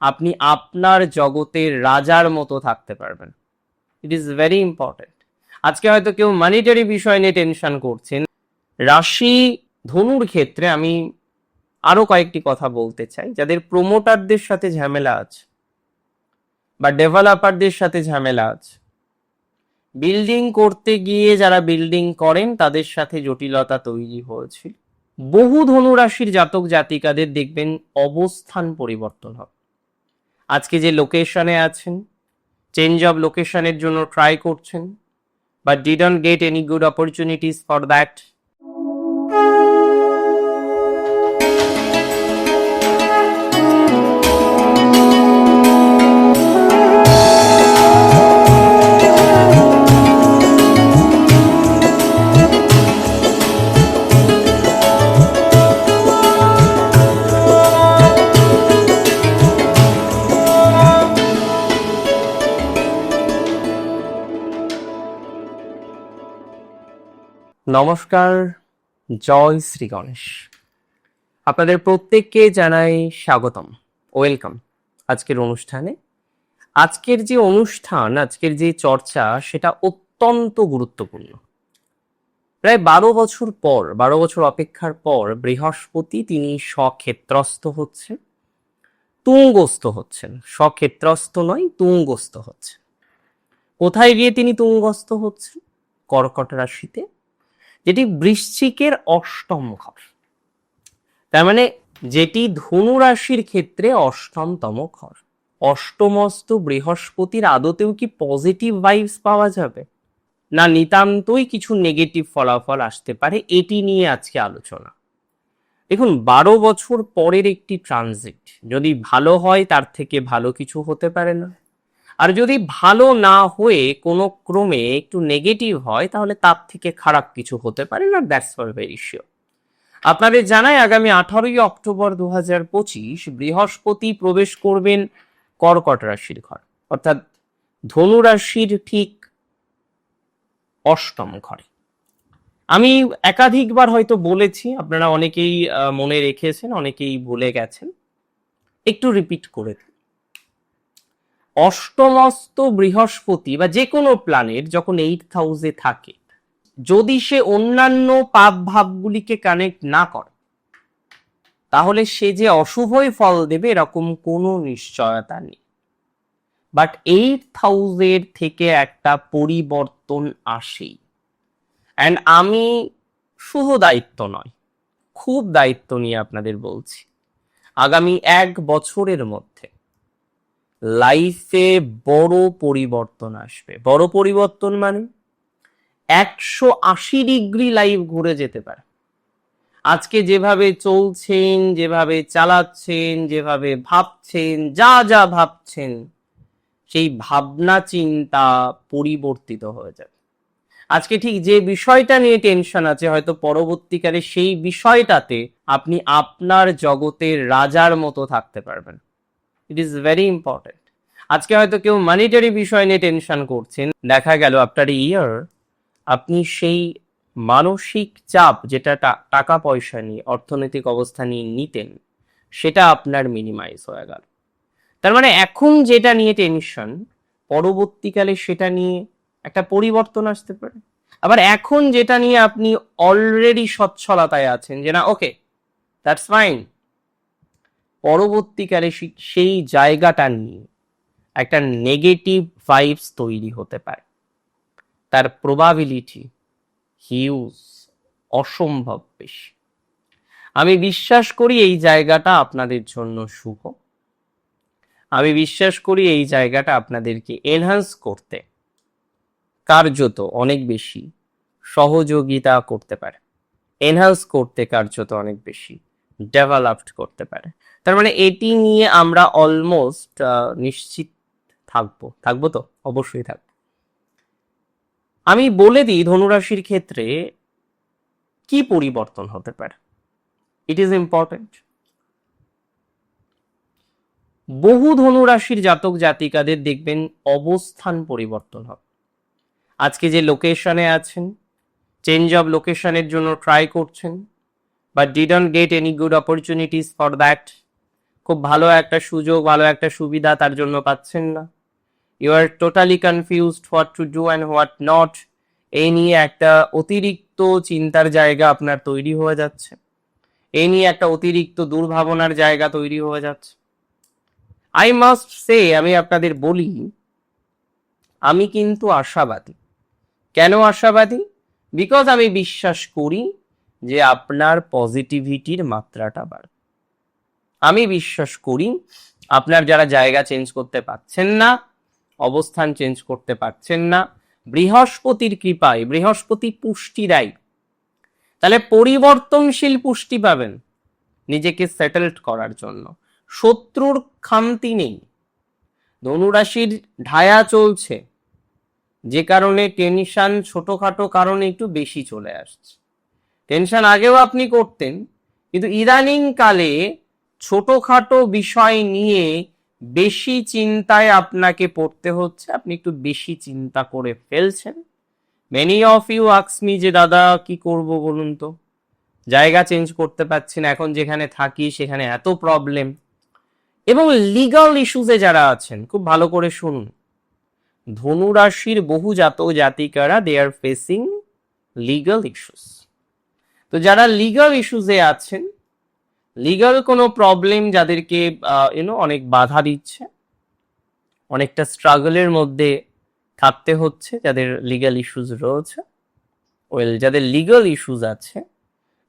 আপনি আপনার জগতের রাজার মতো থাকতে পারবেন। ইট ইজ ভেরি ইম্পর্টেন্ট আজকে হয়তো কেউ মানিটারি বিষয় নিয়ে টেনশন করছেন। রাশি ধনুর ক্ষেত্রে আমি আরও কয়েকটি কথা বলতে চাই। যাদের প্রমোটারদের সাথে ঝামেলা আছে বা ডেভেলপারদের সাথে ঝামেলা আছে। বিল্ডিং করতে গিয়ে যারা বিল্ডিং করেন, তাদের সাথে জটিলতা তৈরি হয়েছিল। বহু ধনুরাশির জাতক জাতিকাদের দেখবেন অবস্থান পরিবর্তন হবে। আজকে যে লোকেশনে আছেন চেঞ্জ অব লোকেশনের জন্য ট্রাই করছেন but didn't get any good opportunities for that নমস্কার, জয় শ্রী গণেশ। আপনাদের প্রত্যেককে জানাই স্বাগতম, ওয়েলকাম। আজকের অনুষ্ঠানে আজকের যে অনুষ্ঠান, আজকের যে চর্চা, সেটা অত্যন্ত গুরুত্বপূর্ণ। প্রায় বারো বছর পর, বারো বছর অপেক্ষার পর বৃহস্পতি তিনি স্বক্ষেত্রস্থ হচ্ছেন। তুঙ্গস্থ হচ্ছেন। স্বক্ষেত্রস্থ নয়, তুঙ্গস্থ হচ্ছেন। কোথায় গিয়ে তিনি তুঙ্গস্থ হচ্ছেন? কর্কট রাশিতে। যেটি বৃশ্চিকের অষ্টম ঘর। তার মানে যেটি ধনু রাশির ক্ষেত্রে অষ্টমতম ঘর। অষ্টমস্ত বৃহস্পতির আদতেও কি পজিটিভ ভাইবস পাওয়া যাবে? না নিতান্তই কিছু নেগেটিভ ফলাফল আসতে পারে, এটি নিয়ে আজকে আলোচনা। দেখুন, বারো বছর পরের একটি ট্রানজিট যদি ভালো হয় তার থেকে ভালো কিছু হতে পারে না। আর যদি ভালো না হয়ে কোনো ক্রমে একটু নেগেটিভ হয়, তাহলে তার থেকে খারাপ কিছু হতে পারে না দ্যাটস ফর ভেরি শিওর আপনাদের জানাই আগামী আঠারোই অক্টোবর দু হাজার পঁচিশ বৃহস্পতি প্রবেশ করবেন কর্কট রাশির ঘর। অর্থাৎ ধনু রাশির ঠিক অষ্টম ঘরে। আমি একাধিকবার হয়তো বলেছি, আপনারা অনেকেই মনে রেখেছেন, অনেকেই ভুলে গেছেন। একটু রিপিট করে দিই। অষ্টমস্ত বৃহস্পতি বা যে কোনো প্ল্যানেট যখন এইট হাউসে থাকে, যদি সে অন্যান্য পাপ ভাবগুলিকে কানেক্ট না করে, তাহলে সে যে অশুভই ফল দেবে এরকম কোনো নিশ্চয়তা নেই। বাট এইট হাউসের থেকে একটা পরিবর্তন আসেই। অ্যান্ড আমি শুধু দায়িত্ব নয়, খুব দায়িত্ব নিয়ে আপনাদের বলছি। আগামী এক বছরের মধ্যে লাইফে বড় পরিবর্তন আসবে। বড় পরিবর্তন মানে? একশো আশি ডিগ্রি লাইফ ঘুরে যেতে পারে। আজকে যেভাবে চলছেন, যেভাবে চালাচ্ছেন, যেভাবে ভাবছেন, যা যা ভাবছেন, সেই ভাবনা চিন্তা পরিবর্তিত হয়ে যাবে। আজকে ঠিক যে বিষয়টা নিয়ে টেনশন আছে, হয়তো পরবর্তীকালে সেই বিষয়টাতে আপনি আপনার জগতের রাজার মতো থাকতে পারবেন। ইট ইজ ভেরি ইম্পর্টেন্ট আজকে হয়তো কেউ মানিটারি বিষয় নিয়ে টেনশন করছেন। দেখা গেল আপনার ইয়ার আপনি সেই মানসিক চাপ যেটা টাকা পয়সা নিয়ে, অর্থনৈতিক অবস্থা নিয়ে নিতেন, সেটা আপনার মিনিমাইজ হয়ে গেল। তার মানে এখন যেটা নিয়ে টেনশন পরবর্তীকালে সেটা নিয়ে একটা পরিবর্তন আসতে পারে। আবার এখন যেটা নিয়ে আপনি অলরেডি সচ্ছলতায় আছেন যে না ওকে দ্যাটস ফাইন পরবর্তীকালে সেই জায়গাটা নিয়ে একটা নেগেটিভ ভাইবস তৈরি হতে পারে। তার প্রবাবিলিটি হিউজ অসম্ভব বেশি। আমি বিশ্বাস করি এই জায়গাটা আপনাদের জন্য শুভ। আমি বিশ্বাস করি এই জায়গাটা আপনাদেরকে এনহান্স করতে কার্যত অনেক বেশি সহযোগিতা করতে পারে। এনহান্স করতে কার্যত অনেক বেশি ডেভেলপড করতে পারে। তার মানে এটি নিয়ে আমরা অলমোস্ট নিশ্চিত থাকব। থাকব তো? অবশ্যই থাকব। আমি বলে দিই ধনুরাশির ক্ষেত্রে কি পরিবর্তন হতে পারে। ইট ইজ ইম্পর্টেন্ট বহু ধনুরাশির জাতক জাতিকাদের দেখবেন অবস্থান পরিবর্তন হবে। আজকে যে লোকেশনে আছেন চেঞ্জ অব লোকেশনের জন্য ট্রাই করছেন but didn't get any good opportunities for that খুব ভালো একটা সুযোগ, ভালো একটা সুবিধা তার জন্য পাচ্ছেন না। You are totally confused what to do and what not এই নিয়ে একটা অতিরিক্ত চিন্তার জায়গা আপনার তৈরি হয়ে যাচ্ছে। এই নিয়ে একটা অতিরিক্ত দুর্ভাবনার জায়গা তৈরি হয়ে যাচ্ছে। আই মাস্ট সে আমি আপনাদের বলি, আমি কিন্তু আশাবাদী। কেন আশাবাদী? বিকজ আমি বিশ্বাস করি যে আপনার পজিটিভিটির মাত্রাটা বাড়বে আমি বিশ্বাস করি, আপনার যারা জায়গা চেঞ্জ করতে পারছেন না, অবস্থান চেঞ্জ করতে পারছেন না, বৃহস্পতির কৃপায়, বৃহস্পতি পুষ্টি দেয়। তাহলে পরিবর্তনশীল পুষ্টি পাবেন নিজেকে সেটেলড করার জন্য। শত্রুর খামতি নেই। ধনুরাশির ঢায়া চলছে। যে কারণে টেনশন ছোটখাটো কারণে একটু বেশি চলে আসছে। টেনশন আগেও আপনি করতেন, কিন্তু ইদানিং কালে ছোটখাটো বিষয় নিয়ে বেশি চিন্তায় আপনাকে পড়তে হচ্ছে, আপনি একটু বেশি চিন্তা করে ফেলছেন। মেনি অফ ইউ আক্সমি যে, দাদা, কি করব বলুন তো? জায়গা চেঞ্জ করতে পারছি না এখন যেখানে থাকি সেখানে এত প্রবলেম এবং লিগাল ইস্যুসে যারা আছেন, খুব ভালো করে শুনুন। ধনুরাশির বহু জাতক জাতিকারা they are facing legal issues তো যারা লিগাল ইস্যুসে আছেন লিগাল কোনো প্রবলেম যাদেরকে ইউনো অনেক বাধা দিচ্ছে, অনেকটা স্ট্রাগলের মধ্যে থাকতে হচ্ছে, যাদের লিগাল ইস্যুস রয়েছে ওয়েল যাদের লিগাল ইস্যুস আছে,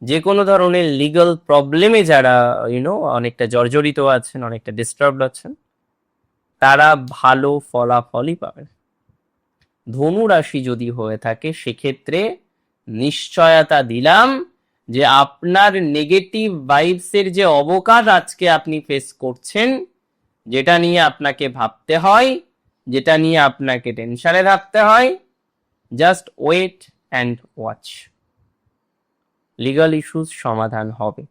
যে কোনো ধরনের লিগাল প্রবলেমে যারা ইউনো অনেকটা জর্জরিত আছেন, অনেকটা ডিস্টার্বড আছেন, তারা ভালো ফলাফলই পাবেন। ধনু রাশি যদি হয়ে থাকে, সেক্ষেত্রে নিশ্চয়তা দিলাম যে আপনার নেগেটিভ ভাইবসের যে অবকাশ আজকে আপনি ফেস করছেন, যেটা নিয়ে আপনাকে ভাবতে হয়, যেটা নিয়ে আপনাকে টেনশনে থাকতে হয় just wait and watch legal issues সমাধান হবে।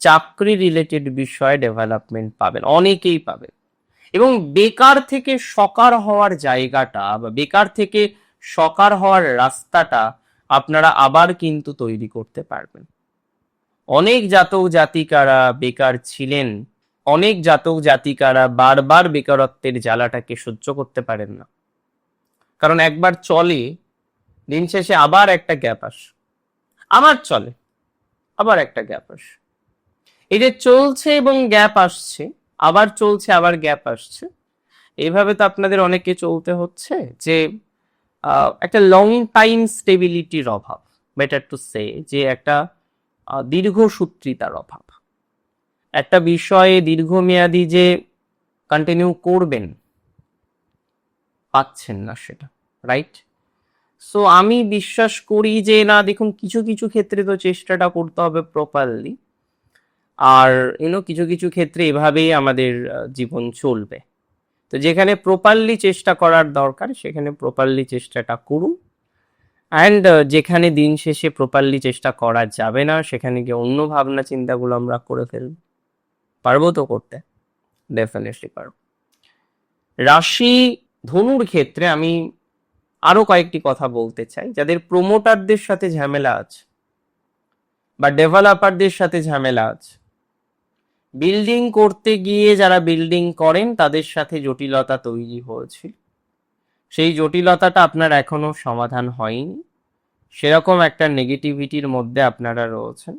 চাকরি রিলেটেড বিষয়ে ডেভেলপমেন্ট পাবেন, অনেকেই পাবেন। এবং বেকার থেকে সকার হওয়ার জায়গাটা বা বেকার থেকে সকার হওয়ার রাস্তাটা আপনারা আবার কিন্তু তৈরি করতে পারবেন। অনেক জাতক জাতিকারা বেকার ছিলেন, অনেক জাতক জাতিকারা বারবার বেকারত্বের জ্বালাটাকে সহ্য করতে পারেন না। কারণ একবার চলে, দিন শেষে আবার একটা গ্যাপ আসে আমার চলে, আবার একটা গ্যাপ আসে। এই যে চলছে এবং গ্যাপ আসছে, আবার চলছে, আবার গ্যাপ আসছে এইভাবে তো আপনাদের অনেকে চলতে হচ্ছে যে একটা লং টাইম স্টেবিলিটির অভাব বেটার টু সে যে একটা দীর্ঘসূত্রিতার অভাব। একটা বিষয়ে দীর্ঘমেয়াদী যে কন্টিনিউ করবেন, পাচ্ছেন না সেটা রাইট সো আমি বিশ্বাস করি যে, না, দেখুন, কিছু কিছু ক্ষেত্রে তো চেষ্টাটা করতে হবে প্রপারলি আর ইউনো কিছু কিছু ক্ষেত্রে এভাবেই আমাদের জীবন চলবে। তো যেখানে প্রপারলি চেষ্টা করার দরকার, সেখানে প্রপারলি চেষ্টাটা করুন। অ্যান্ড যেখানে দিন শেষে প্রপারলি চেষ্টা করা যাবে না, সেখানে গিয়ে অন্য ভাবনা চিন্তাগুলো আমরা করে ফেলব। পারব তো করতে? ডেফিনেটলি পারব। রাশি ধনুর ক্ষেত্রে আমি আরও কয়েকটি কথা বলতে চাই, যাদের প্রমোটারদের সাথে ঝামেলা আছে বা ডেভেলপারদের সাথে ঝামেলা আছে। বিল্ডিং করতে গিয়ে যারা বিল্ডিং করেন, তাদের সাথে জটিলতা তৈরি হয়েছিল সেই জটিলতাটা আপনার এখনও সমাধান হয়নি। সেরকম একটা নেগেটিভিটির মধ্যে আপনারা রয়েছেন।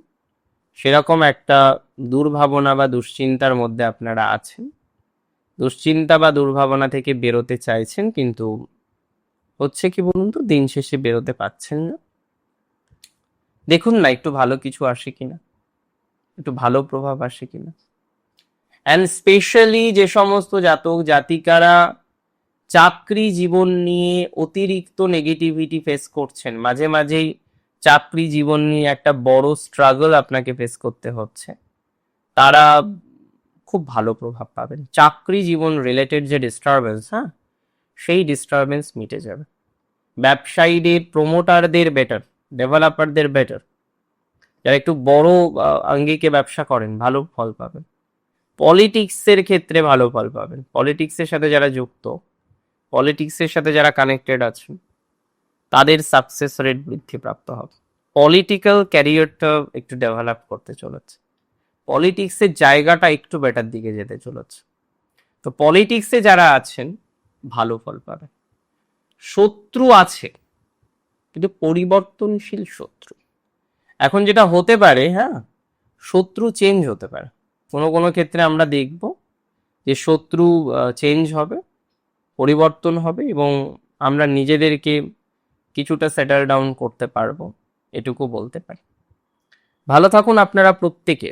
সেরকম একটা দুর্ভাবনা বা দুশ্চিন্তার মধ্যে আপনারা আছেন। দুশ্চিন্তা বা দুর্ভাবনা থেকে বেরোতে চাইছেন, কিন্তু হচ্ছে কি বলুন তো, দিন শেষে বেরোতে পারছেন না। দেখুন না, একটু ভালো কিছু আসে কিনা। একটু ভালো প্রভাব আসে কিনা? অ্যান্ড স্পেশালি যে সমস্ত জাতক জাতিকারা চাকরি জীবন নিয়ে অতিরিক্ত নেগেটিভিটি ফেস করছেন, মাঝে মাঝেই চাকরি জীবন নিয়ে একটা বড় স্ট্রাগল আপনাকে ফেস করতে হচ্ছে, তারা খুব ভালো প্রভাব পাবেন। চাকরি জীবন রিলেটেড যে ডিস্টারবেন্স হ্যাঁ সেই ডিস্টারবেন্স মিটে যাবে। ব্যবসায়ীদের প্রমোটারদের বেটার ডেভেলপারদের বেটার যারা একটু বড় আঙ্গিকে ব্যবসা করেন, ভালো ফল পাবেন। পলিটিক্সের ক্ষেত্রে ভালো ফল পাবেন। পলিটিক্সের সাথে যারা যুক্ত, পলিটিক্সের সাথে যারা কানেক্টেড আছেন, তাদের সাকসেস রেট বৃদ্ধি প্রাপ্ত হবে। পলিটিক্যাল ক্যারিয়ারটা একটু ডেভেলপ করতে চলেছে। পলিটিক্সের জায়গাটা একটু বেটার দিকে যেতে চলেছে। তো পলিটিক্সে যারা আছেন, ভালো ফল পাবেন। শত্রু আছে, কিন্তু পরিবর্তনশীল শত্রু। এখন যেটা হতে পারে হ্যাঁ শত্রু চেঞ্জ হতে পারে। কোনো কোনো ক্ষেত্রে আমরা দেখব যে শত্রু চেঞ্জ হবে, পরিবর্তন হবে এবং আমরা নিজেদেরকে কিছুটা সেটেল ডাউন করতে পারব, এটুকু বলতে পারি। ভালো থাকুন আপনারা প্রত্যেকে।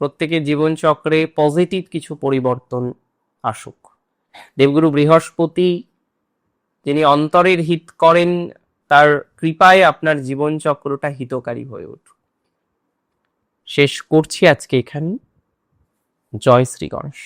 প্রত্যেকের জীবনচক্রে পজিটিভ কিছু পরিবর্তন আসুক। দেবগুরু বৃহস্পতি, যিনি অন্তরের হিত করেন তার কৃপায় আপনার জীবনচক্রটা হিতকারী হয়ে উঠুক শেষ করছি আজকে এখানে জয় শ্রী গণেশ।